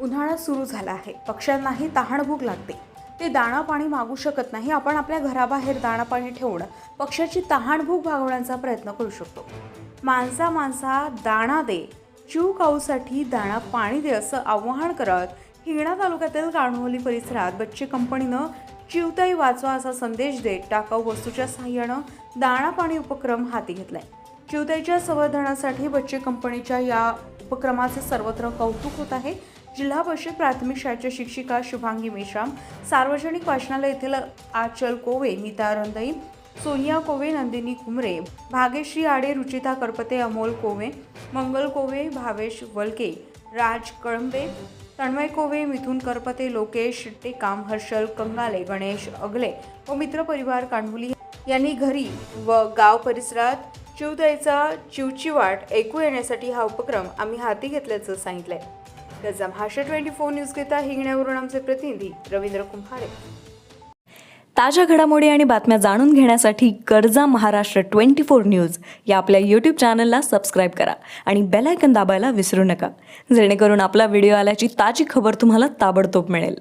उन्हाळा सुरू झाला आहे. पक्ष्यांनाही तहानभूक लागते. ते दाणा पाणी मागू शकत नाही. आपण आपल्या घराबाहेर दाणा पाणी ठेवून पक्ष्याची तहानभूक भागवण्याचा प्रयत्न करू शकतो. माणसा माणसा दाणा दे. चिव काऊसाठी दाणा पाणी दे असं आव्हान करत हिंगणा तालुक्यातील कान्होली परिसरात बच्चे कंपनीनं चिवताई वाचवा असा संदेश देत टाकाऊ वस्तूच्या सहाय्यानं दाणा पाणी उपक्रम हाती घेतलाय. चिवताईच्या संवर्धनासाठी बच्चे कंपनीच्या या उपक्रमाचे सर्वत्र कौतुक होत आहे. जिल्हा परिषद प्राथमिक शाळेच्या शिक्षिका शुभांगी मेश्राम सार्वजनिक वाचनालय येथील आचल कोवे नीता रंदई सोनिया कोवे नंदिनी कुमरे भाग्यश्री आडे रुचिता करपते अमोल कोवे मंगल कोवे भावेश वलके राज कळंबे तन्मय कोवे मिथुन करपते लोकेश टेकाम हर्षल कंगाले गणेश अगले व मित्रपरिवार कांडवली यांनी घरी व गाव परिसरात चिवताईचा चिवचिवाट ऐकू येण्यासाठी हा उपक्रम आम्ही हाती घेतल्याचं सांगितलंय. त्याचा हाशे ट्वेंटी फोर न्यूजकरिता हिंगण्यावरून आमचे प्रतिनिधी रवींद्र कुंभारे. ताज्या घडामोडी आणि बातम्या जाणून घेण्यासाठी गरजा महाराष्ट्र ट्वेंटी फोर न्यूज या आपल्या यूट्यूब चॅनलला सबस्क्राईब करा आणि बेलायकन दाबायला विसरू नका. जेणेकरून आपला व्हिडिओ आल्याची ताजी खबर तुम्हाला ताबडतोब मिळेल.